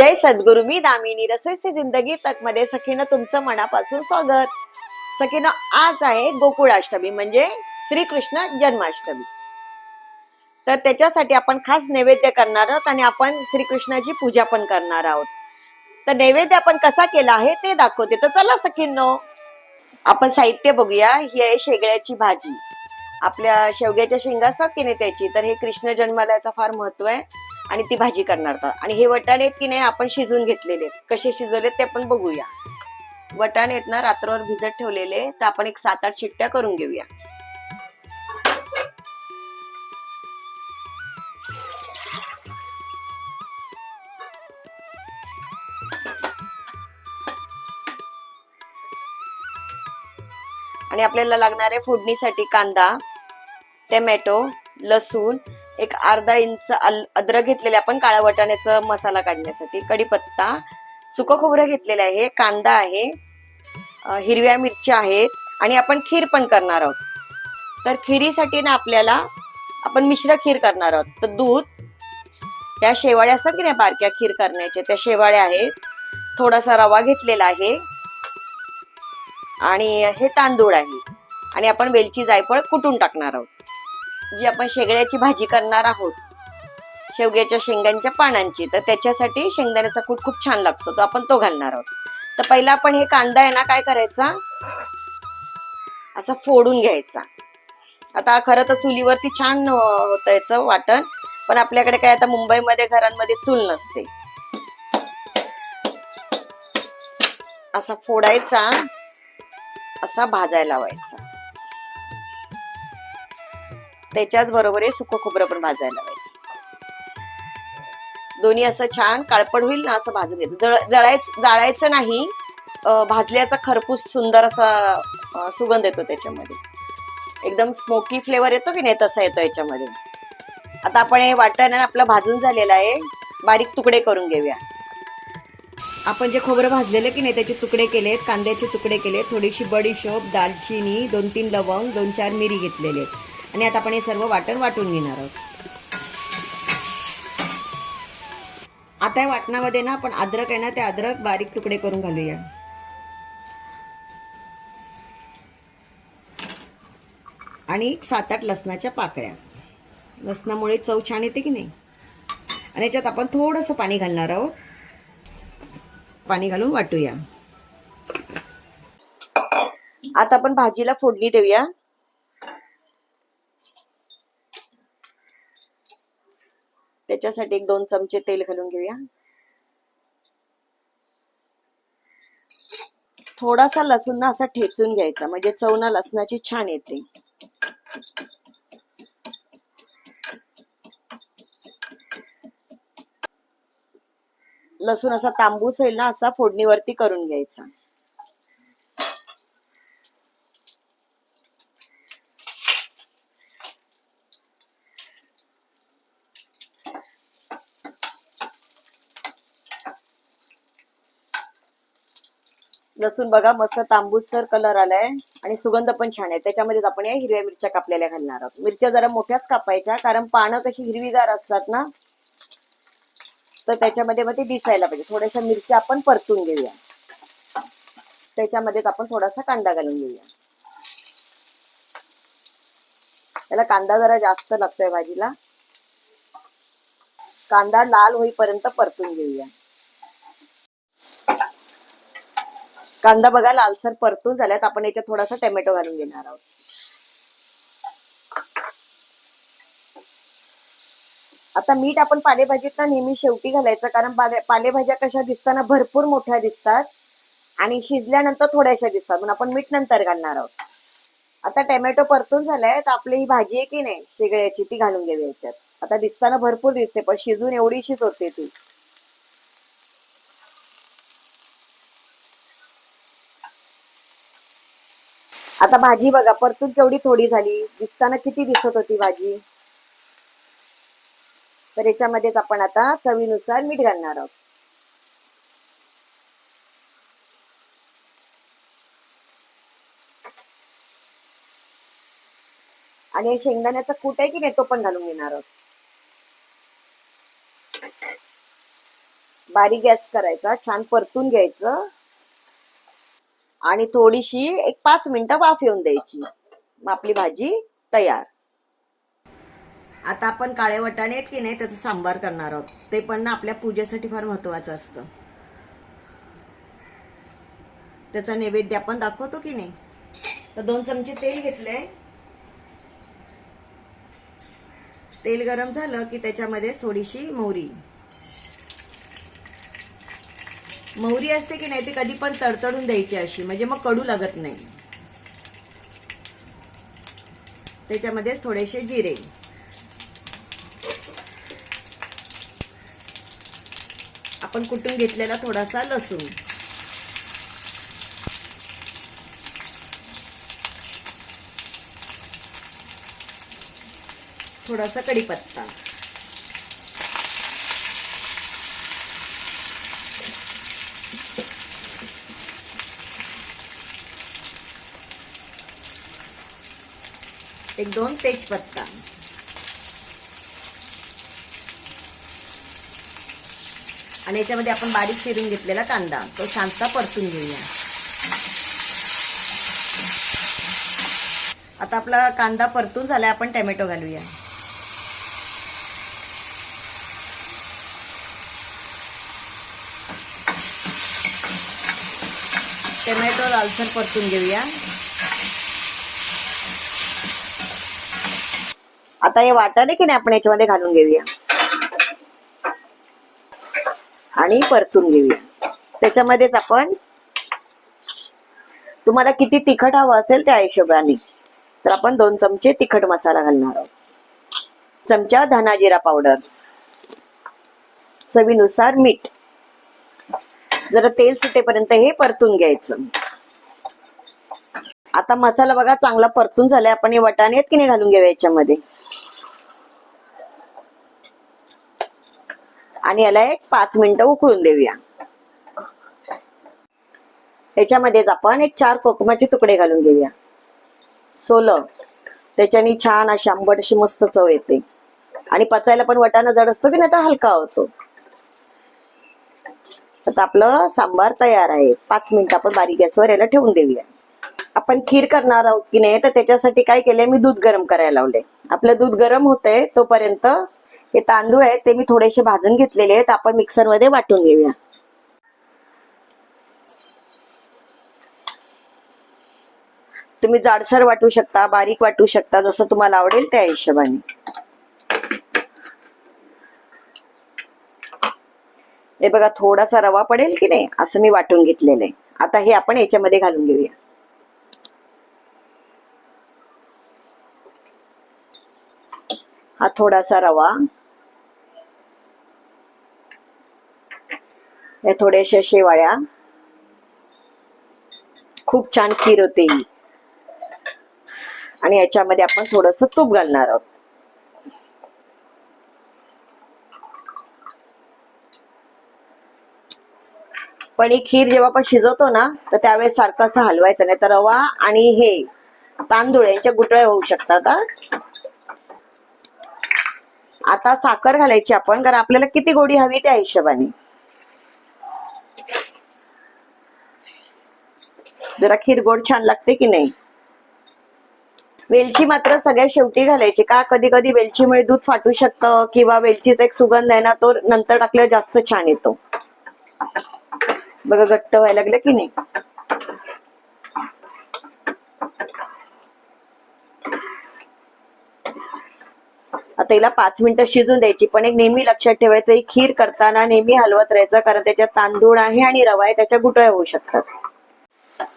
जय सद्गुरु मी दामिनी रसोईची जिंदगी तकमध्ये सखीनं तुमचं मनापासून स्वागत. सखीनं आज आहे गोकुळाष्टमी म्हणजे श्रीकृष्ण जन्माष्टमी. तर त्याच्यासाठी आपण खास नैवेद्य करणार आहोत आणि आपण श्रीकृष्णाची पूजा पण करणार आहोत. तर नैवेद्य आपण कसा केला आहे ते दाखवते. तर चला सखींनो आपण साहित्य बघूया. ही आहे शेगळ्याची भाजी. आपल्या शेवग्याच्या शेंगा असतात की नाही त्याची? तर हे कृष्ण जन्मालयाचा फार महत्त्व आहे. आणि ती भाजी करणार आहोत. आणि हे वटाणे आहेत की नाही आपण शिजून घेतलेले आहेत. कसे शिजवले ते आपण बघूया. वटाणे आहेत ना रात्रभर भिजत ठेवलेले तर आपण एक सात आठ शिट्ट्या करून घेऊया. आणि आपल्याला लागणारे फोडणीसाठी कांदा टोमॅटो लसूण एक अर्धा इंच अद्रक घेतलेले आपण काळ्या वाटाण्याचा मसाला काढण्यासाठी. कढीपत्ता सुकं खोबरं घेतलेलं आहे कांदा आहे हिरव्या मिरच्या आहेत आणि आपण खीर पण करणार आहोत. तर खिरीसाठी ना आपल्याला आपण मिश्र खीर करणार आहोत. तर दूध त्या शेवाळ्या असतात की नाही बारक्या खीर करण्याच्या त्या शेवाळ्या आहेत. थोडासा रवा घेतलेला आहे. आणि हे तांदूळ आहे. आणि आपण वेलची जायफळ कुटून टाकणार आहोत. जी आपण शेगड्याची भाजी करणार आहोत शेवग्याच्या शेंगांच्या पानांची तर त्याच्यासाठी शेंगदाण्याचा कूट खूप छान लागतो तो आपण तो घालणार आहोत. तर पहिला आपण हे कांदा आहे ना काय करायचा? असं फोडून घ्यायचा. आता खरं तर चुलीवरती छान होत याचं वाटण पण आपल्याकडे काय आता मुंबईमध्ये घरांमध्ये चूल नसते. असा फोडायचा असा भाजायला लावायचा. त्याच्याच बरोबर हे सुकं खोबरं पण भाजायला लावायचं. दोन्ही असं छान काळपड होईल ना असं भाजून घ्यायचं. जळायचं जाळायचं नाही. भाजल्याचा खरपूस सुंदर असा सुगंध येतो त्याच्यामध्ये. एकदम स्मोकी फ्लेवर येतो की नाही तसा येतो याच्यामध्ये. आता आपण हे वाटण आपलं भाजून झालेलं आहे. बारीक तुकडे करून घेऊया. आपण जे खोबरं भाजलेलं की नाही त्याचे तुकडे केलेत कांद्याचे तुकडे केले थोडीशी बडीशोप दालचिनी दोन तीन लवंग दोन चार मिरी घेतलेले आहेत. आणि आता आपण हे सर्व वाटण वाटून घेणार आहोत. आता या वाटणामध्ये ना आपण अद्रक आहे ना ते अद्रक बारीक तुकडे करून घालूया. आणि सात आठ लसणाच्या पाकळ्या. लसणामुळे चव छान येते की नाही? आणि याच्यात आपण थोडंसं पाणी घालणार आहोत. पाणी घालून वाटूया. आता आपण भाजीला फोडणी देऊया. त्याच्यासाठी एक दोन चमचे तेल घालून घेऊया. थोडासा लसूण ना असा ठेचून घ्यायचा म्हणजे चव ना लसणाची छान येते. लसूण असा तांबूस होईल ना असा फोडणीवरती करून घ्यायचा. लसूण बघा मस्त तांबूसर कलर आलाय आणि सुगंध पण छान आहे. त्याच्यामध्ये आपण या हिरव्या मिरच्या कापलेल्या घालणार आहोत. मिरच्या जरा मोठ्याच कापायच्या कारण पानं कशी हिरवीगार असतात ना तर त्याच्यामध्ये मग ते दिसायला पाहिजे. थोड्याशा मिरच्या आपण परतून घेऊया. त्याच्यामध्येच आपण थोडासा कांदा घालून घेऊया. त्याला कांदा जरा जास्त लागतोय भाजीला. कांदा लाल होईपर्यंत परतून घेऊया. कांदा बघा लालसर परतून झाल्यात. आपण याच्यात थोडासा टोमॅटो घालून घेणार आहोत. आता मीठ आपण पालेभाजीत ना नेहमी शेवटी घालायचं कारण पालेभाज्या कशा दिसताना भरपूर मोठ्या दिसतात आणि शिजल्यानंतर थोड्याशा दिसतात. म्हणून आपण मीठ नंतर घालणार आहोत. आता टोमॅटो परतून झालाय तर आपली ही भाजी आहे की नाही? शेगळ्याची ती घालून घेऊ याच्यात. आता दिसताना भरपूर दिसते पण शिजून एवढीशीच होते ती. आता भाजी बघा परतून केवढी थोडी झाली. दिसताना किती दिसत होती भाजी. तर याच्यामध्येच आपण आता चवीनुसार मीठ घालणार आहोत. आणि शेंगदाण्याचा कूट आहे की नाही तो पण घालून घेणार आहोत. बारीक गॅस करायचा छान परतून घ्यायचं. आणि थोडीशी एक पाच मिनिटं वाफ येऊन द्यायची. मग आपली भाजी तयार. आता आपण काळे वटाणे आहेत की नाही त्याचा सांबार करणार आहोत. ते पण ना आपल्या पूजेसाठी फार महत्वाचं असतं. त्याचा नैवेद्य आपण दाखवतो की नाही? तर दोन चमचे तेल घेतले तेल गरम झालं की त्याच्यामध्ये थोडीशी मोहरी. मोहरी असते की नाही ती कधी पण तडतडून द्यायची अशी म्हणजे मग कडू लागत नाही. त्याच्यामध्ये थोडेसे जिरे. आपण कुटून घेतलेला थोडासा लसूण. थोडासा कढीपत्ता. एक दोन तेजपत्ता आणि याच्यामध्ये आपण बारीक चिरून घेतलेला कांदा तो छानसा परतून घेऊया. आता आपला कांदा परतून झालाय आपण टोमॅटो घालूया. टोमॅटो लालसर परतून घेऊया. आता हे वाटाणे की नाही आपण याच्यामध्ये घालून घेऊया. आणि परतून घेऊया. त्याच्यामध्येच आपण तुम्हाला किती तिखट हवं असेल त्या हिशोबाने तर आपण दोन चमचे तिखट मसाला घालणार आहोत. चमचा धना जिरा पावडर. चवीनुसार मीठ. जरा तेल सुटेपर्यंत हे परतून घ्यायचं. आता मसाला बघा चांगला परतून झालाय. आपण हे वटाणे आहेत की नाही घालून घेऊया याच्यामध्ये? आणि याला एक पाच मिनिटं उकळून देऊया. याच्यामध्येच आपण एक चार कोकमाचे तुकडे घालून घेऊया. सोलं. त्याच्याने छान अशी आंबट अशी मस्त चव येते. आणि पचायला पण वटाणा जड असतो की नाही तर हलका होतो. आता आपलं सांबार तयार आहे. पाच मिनिटं आपण बारीक गॅसवर याला ठेवून देऊया. आपण खीर करणार आहोत की नाही तर त्याच्यासाठी काय केलंय मी दूध गरम करायला लावले आपलं दूध गरम होतंय तोपर्यंत हे तांदूळ आहेत ते मी थोडेसे भाजून घेतलेले आहेत. आपण मिक्सरमध्ये वाटून घेऊया. तुम्ही जाडसर वाटू शकता बारीक वाटू शकता जसं तुम्हाला आवडेल त्या हिशोबाने. हे बघा थोडासा रवा पडेल की नाही असं मी वाटून घेतलेलं आहे. आता हे आपण याच्यामध्ये घालून घेऊया. हा थोडासा रवा. या थोड्याशा शेवाळ्या. खूप छान खीर होते ही. आणि याच्यामध्ये आपण थोडस तूप घालणार आहोत. पण ही खीर जेव्हा आपण शिजवतो ना तर त्यावेळेस सारखं असं हलवायचं नाही तर रवा आणि हे तांदूळ यांच्या गुटळ्या होऊ शकतात आता साखर घालायची आपण कारण आपल्याला किती गोडी हवी त्या हिशोबाने. जरा खीर गोड छान लागते की नाही? वेलची मात्र सगळ्या शेवटी घालायची. का कधी कधी वेलचीमुळे दूध फाटू शकतं किंवा वेलचीचा एक सुगंध आहे ना तो नंतर टाकल्यावर जास्त छान येतो. बघा घट्ट व्हायला लागलं की नाही? आता हिला पाच मिनिटं शिजून द्यायची पण एक नेहमी लक्षात ठेवायचं ही खीर करताना नेहमी हलवत राहायचं कारण त्याच्यात तांदूळ आहे आणि रवा आहे त्याच्या गुटळ्या होऊ शकतात.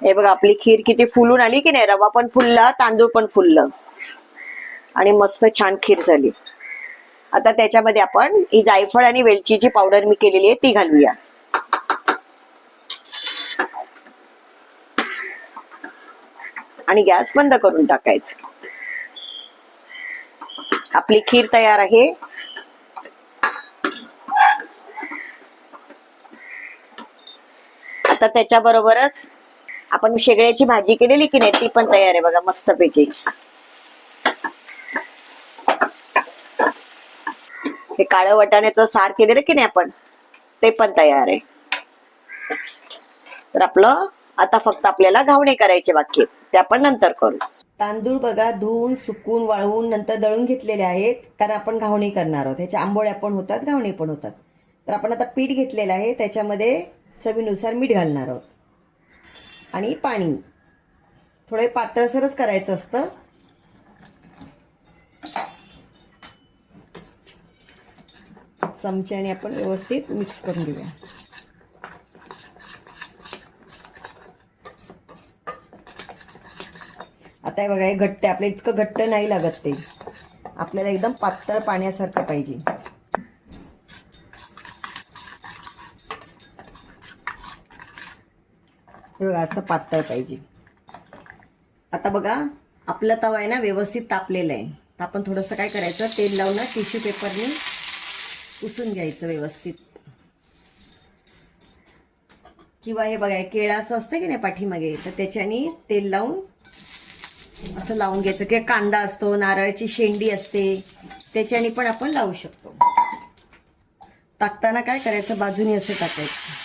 हे बघा आपली खीर किती फुलून आली की नाही? रवा पण फुलला तांदूळ पण फुललं. आणि मस्त छान खीर झाली. आता त्याच्यामध्ये आपण ही जायफळ आणि वेलचीची पावडर मी केलेली आहे ती घालूया. आणि गॅस बंद करून टाकायचं. आपली खीर तयार आहे. आता त्याच्या बरोबरच आपण शेगड्याची भाजी केलेली की नाही ती पण तयार आहे बघा मस्तपैकी. हे काळं वटाण्याचं सार केलेलं की नाही आपण ते पण तयार आहे. तर आपलं आता फक्त आपल्याला घावणे करायचे बाकी ते आपण नंतर करू. तांदूळ बघा धुवून सुकून वाळवून नंतर दळून घेतलेले आहेत कारण आपण घावणी करणार आहोत. ह्याच्या आंबोळ्या पण होतात घावणे पण होतात. तर आपण आता पीठ घेतलेलं आहे त्याच्यामध्ये चवीनुसार मीठ घालणार आहोत. आणि पाणी. थोडं पातळसरच करायचं असतं. चमच्याने आपण व्यवस्थित मिक्स करून घेऊया. आता हे बघा हे घट्ट आपलं आपल्या इतकं घट्ट नाही लागत ते. आपल्याला एकदम पातळ पाण्यासारखं पाहिजे. हे बघा असं पातळ पाहिजे. आता बघा आपला तवा आहे ना व्यवस्थित तापलेला आहे. तर आपण थोडंसं काय करायचं तेल लावून टिश्यू पेपरने पुसून घ्यायचं व्यवस्थित. किंवा हे बघा केळाचं असतं की नाही पाठीमागे तर त्याच्याने तेल लावून असं लावून घ्यायचं. किंवा कांदा असतो नारळाची शेंडी असते त्याच्याने पण आपण लावू शकतो. टाकताना काय करायचं? बाजूनी असं टाकायचं.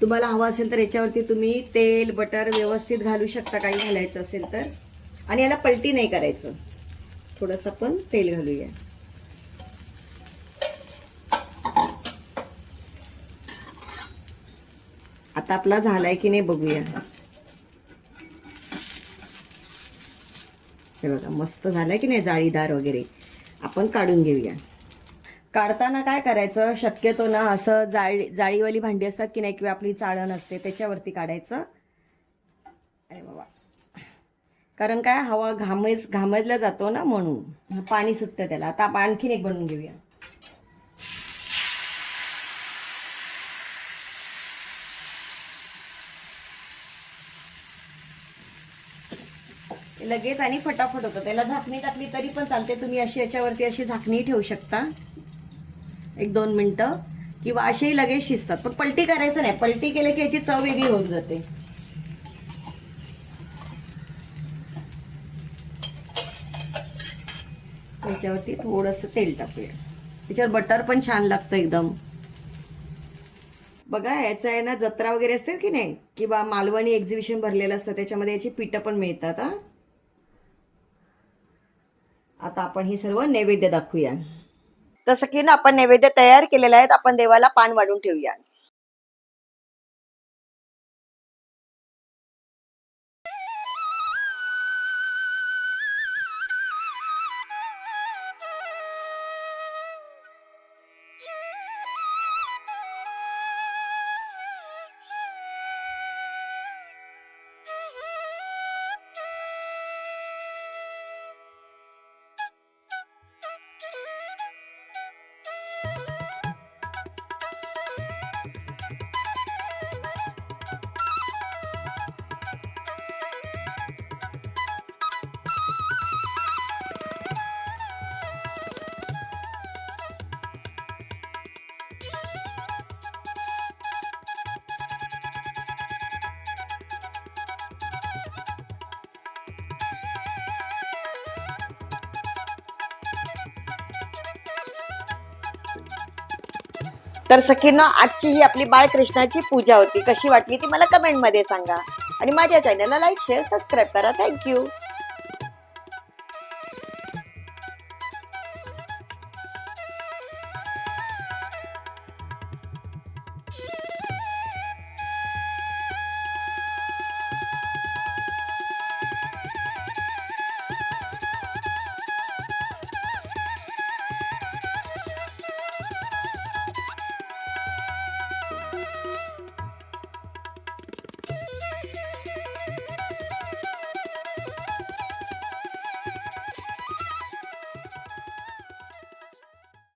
तुम्हाला हवं असेल तर याच्यावरती तुम्ही तेल बटर व्यवस्थित घालू शकता काही घालायचं असेल तर. आणि याला पलटी नाही करायचं. थोडंसं आपण तेल घालूया. आता आपला झालाय की नाही बघूया. हे बघा मस्त झालाय की नाही जाळीदार वगैरे. आपण काढून घेऊया. काढताना काय करायचं? शक्यतो ना असं जाळी जाळीवाली भांडी असतात की नाही किंवा आपली चाळण असते त्याच्यावरती काढायचं. अरे बाबा. कारण काय? हवा घामेज घामजला जातो ना म्हणून. पाणी सुटतं त्याला. आता आपण आणखीन एक बनवून घेऊया. लगेच आणि फटाफट होतं. त्याला झाकणी टाकली तरी पण चालते. तुम्ही अशी याच्यावरती अशी झाकणी ठेवू शकता. एक दोन मिनटं. किंवा असेही लगेच शिजतात. पण पलटी करायचं नाही. पलटी केलं की याची चव वेगळी होऊन जाते. त्याच्यावरती थोडंसं तेल टाकूया. त्याच्यावर बटर पण छान लागतं एकदम. बघा याचं आहे ना जत्रा वगैरे असते की नाही? किंवा मालवणी एक्झिबिशन भरलेलं असतं त्याच्यामध्ये याची पिठं पण मिळतात आता आपण हे सर्व नैवेद्य दाखवूया. जसं की ना आपण नैवेद्य तयार केलेला आहे आपण देवाला पान वाढून ठेवूया. तर सखींनो आजची ही आपली बाळकृष्णाची पूजा होती. कशी वाटली ती मला कमेंटमध्ये सांगा. आणि माझ्या चॅनलला लाईक शेअर सबस्क्राईब करा. Thank you